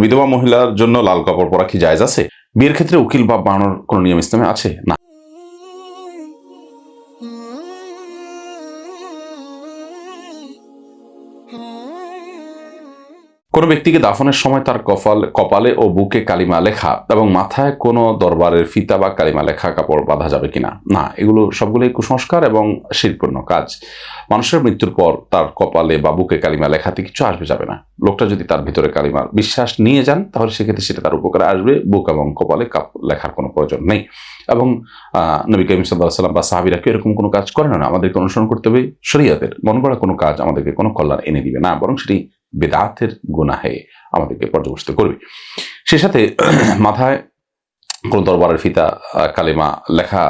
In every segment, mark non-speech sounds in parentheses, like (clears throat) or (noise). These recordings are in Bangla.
বিধবা মহিলার জন্য লাল কাপড় পরা কি জায়জ আছে? বিয়ের ক্ষেত্রে উকিল বা বানানোর কোনো নিয়ম ইসলামে আছে? না। কোনো ব্যক্তিকে দাফনের সময় তার কপাল, কপালে ও বুকে কালিমা লেখা এবং মাথায় কোনো দরবারের ফিতা বা কালিমা লেখা কাপড় বাঁধা যাবে কিনা? না, এগুলো সবগুলোই কুসংস্কার এবং শিল্পূর্ণ কাজ। মানুষের মৃত্যুর পর তার কপালে বা বুকে কালিমা লেখাতে কিছু আসবে যাবে না। লোকটা যদি তার ভিতরে কালিমার বিশ্বাস নিয়ে যান, তাহলে সেক্ষেত্রে সেটা তার উপকারে আসবে। বুক এবং কপালে কাপ, লেখার কোনো প্রয়োজন নেই। এবং নবী করিম সাল্লাহ সাল্লাম বা সাহাবিরা কেউ এরকম কোনো কাজ করে না আমাদেরকে অনুসরণ করতে হবে। শরীয়তের মন করা কোনো কাজ আমাদেরকে কোনো কল্যাণ এনে দিবে না, বরং সেটি বেদাতের গুনাহে আমাদেরকে পর্যবেসিত করবে। সে সাথে মাথায় কোনো দরবারের ফিতা কালেমা লেখা,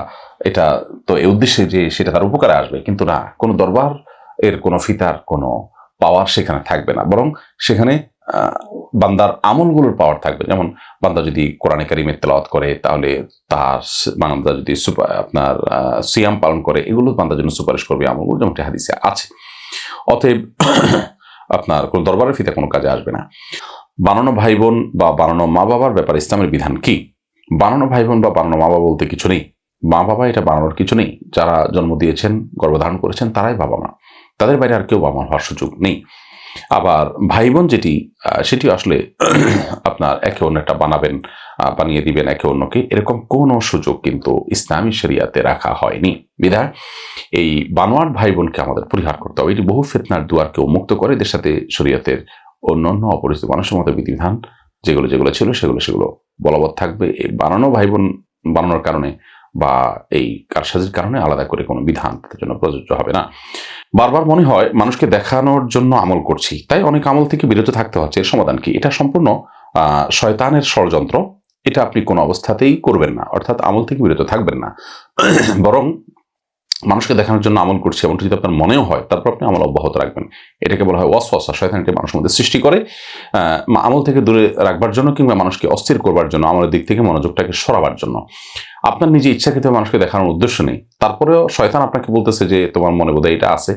এটা তো এই উদ্দেশ্যে যে সেটা তার উপকারে আসবে, কিন্তু না, কোনো দরবার এর কোনো ফিতার কোনো পাওয়ার সেখানে থাকবে না। বরং সেখানে বান্দার আমলগুলোর পাওয়ার থাকবে। যেমন বান্দা যদি কোরআনে কারিমের তেলাওয়াত করে, তাহলে তার বান্দা যদি আপনার সিয়াম পালন করে, এগুলো বান্দার জন্য সুপারিশ করবে আমলগুলো, যেমনটি হাদিসে আছে। অতএব আপনার কোনো দরবারের ফিতে কোনো কাজে আসবে না। বানানো ভাই বোন বা বানানো মা বাবার ব্যাপারে ইসলামের বিধান কি? বানানো ভাই বোন বা বানানো মা বাবা বলতে কিছু নেই। মা বাবা এটা বানানোর কিছু নেই। যারা জন্ম দিয়েছেন, গর্ভধারণ করেছেন, তারাই বাবা মা। তাদের বাইরে আর কেউ বাবা মা হওয়ার সুযোগ নেই। আবার ভাই বোন যেটি সেটি আসলে (clears throat) আপনার একে অন্য একটা বানাবেন বানিয়ে দিবেন একে অন্যকে। এরকম কোনো সুযোগ কিন্তু ইসলামী শরিয়াতে রাখা হয়নি। বিধায় এই বানোয়াট ভাই বোনকে আমাদের পরিহার করতে হবে। এটি বহু ফেতনার দুয়ারকেও মুক্ত করে এদের সাথে শরীয়তের অন্যান্য অপরিচিত মানুষের মতো বিধিবিধান, যেগুলো যেগুলো ছিল সেগুলো সেগুলো বলবৎ থাকবে। এই বানানো ভাই বোন বানানোর কারণে বা এই কারসাজির কারণে আলাদা করে কোনো বিধান তাদের জন্য প্রযোজ্য হবে না। বারবার মনে হয় মানুষকে দেখানোর জন্য আমল করছি, তাই অনেক আমল থেকে বিরত থাকতে হচ্ছে। এর সমাধান কি? এটা সম্পূর্ণ শয়তানের ষড়যন্ত্র। এটা আপনি কোনো অবস্থাতেই করবেন না, অর্থাৎ আমল থেকে বিরত থাকবেন না। বরং মানুষকে দেখানোর জন্য আমল করছে, এমনটি যদি আপনার মনেও হয়, তারপর আপনি আমল অব্যাহত রাখবেন। এটাকে বলা হয় ওয়াসওয়াসা শয়তান এটি মানুষের মধ্যে সৃষ্টি করে আমল থেকে দূরে রাখবার জন্য কিংবা মানুষকে অস্থির করবার জন্য, আমলের দিক থেকে মনোযোগটাকে সরাবার জন্য। আপনার নিজে ইচ্ছাকৃত মানুষকে দেখানোর উদ্দেশ্য নেই, তারপরেও শয়তান আপনাকে বলতেছে যে তোমার মনে বোধহয় এটা আছে,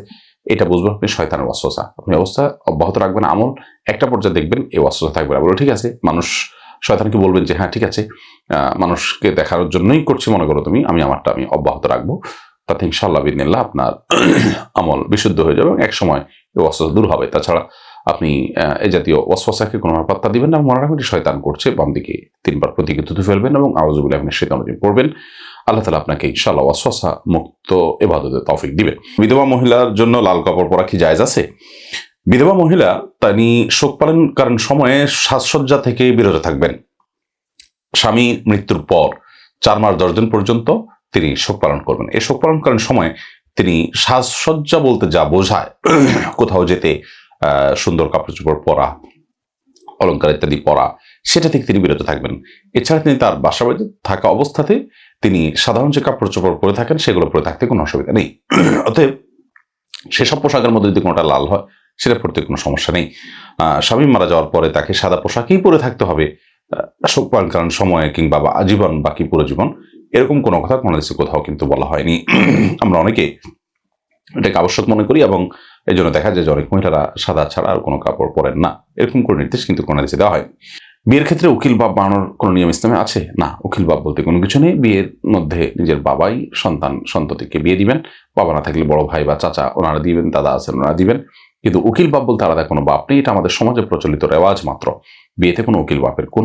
এটা বুঝবেন আপনি শয়তানের ওয়াসওয়াসা। আপনি অবস্থা অব্যাহত রাখবেন আমল, একটা পর্যায়ে দেখবেন এই ওয়াসওয়াসা থাকবে বলে, ঠিক আছে, মানুষ, শয়তানকে বলবেন যে হ্যাঁ ঠিক আছে মানুষকে দেখানোর জন্যই করছি, মনে করো তুমি, আমি আমারটা আমি অব্যাহত রাখব। তাতে ইনশাল্লাহ বিদিনিল্লাহ আপনার (clears throat) আমল বিশুদ্ধ হয়ে যাবে এবং এক সময় এই ওয়াসওয়াসা দূর হবে। তাছাড়া আপনি এই জাতীয় ওয়াসওয়াসাকে কোনো পাত্তা দিবেন না মনে রাখবেন শয়তান করছে বাম দিকে তিনবার প্রতীকে থুতু ফেলবেন এবং আওয়াজগুলো আপনি শৈতান পড়বেন। আল্লাহ তালা আপনাকে ইনশাল্লাহ ওয়াসওয়াসা মুক্ত এবাদতে তৌফিক দিবেন। বিধবা মহিলার জন্য লাল কাপড় পরা কি জায়েজ আছে? বিধবা মহিলা তিনি শোক পালনকালীন সময়ে সাজসজ্জা থেকে বিরত থাকবেন। স্বামী মৃত্যুর পর চার মাস দশ দিন পর্যন্ত তিনি শোক পালন করবেন। এই শোক পালনকালীন সময় তিনি সাজসজ্জা বলতে যা বোঝায়, কোথাও যেতে সুন্দর কাপড় চোপড় পরা অলঙ্কার ইত্যাদি পরা, সেটা থেকে তিনি বিরত থাকবেন। এছাড়া তিনি তার বাসা বাড়িতে থাকা অবস্থাতে তিনি সাধারণ যে কাপড় চোপড় পরে থাকেন, সেগুলো পরে থাকতে কোনো অসুবিধা নেই। অতএব সেসব পোশাকের মধ্যে যদি কোনোটা লাল হয়, সেটা পড়তে কোনো সমস্যা নেই। স্বামী মারা যাওয়ার পরে তাকে সাদা পোশাকই পরে থাকতে হবে। শোক পালনকালীন সময়ে কিংবা আজীবন বাকি পুরো জীবন এরকম কোনো কথা কোনো দেশে কোথাও কিন্তু বলা হয়নি। আমরা অনেকে এটাকে আবশ্যক মনে করি এবং এই জন্য দেখা যায় যে অনেক মহিলারা সাদা ছাড়া আর কোনো কাপড় পরেন না। এরকম কোনো নির্দেশ কিন্তু কোনো দেশে দেওয়া হয় বিয়ের ক্ষেত্রে উকিল বাপ বানানোর কোনো নিয়ম ইসলামে আছে? না, উকিল বাপ বলতে কোনো কিছু নেই। বিয়ের মধ্যে নিজের বাবাই সন্তান, সন্ততিকে বিয়ে দিবেন। বাবা না থাকলে বড় ভাই বা চাচা ওনারা দিবেন, দাদা আছেন, ওনারা দিবেন। কিন্তু উকিল বাপ বলতে আলাদা কোনো বাপ নেই। এটা আমাদের সমাজে প্রচলিত রেওয়াজ মাত্র। বিয়েতে কোনো উকিল বাপের কোন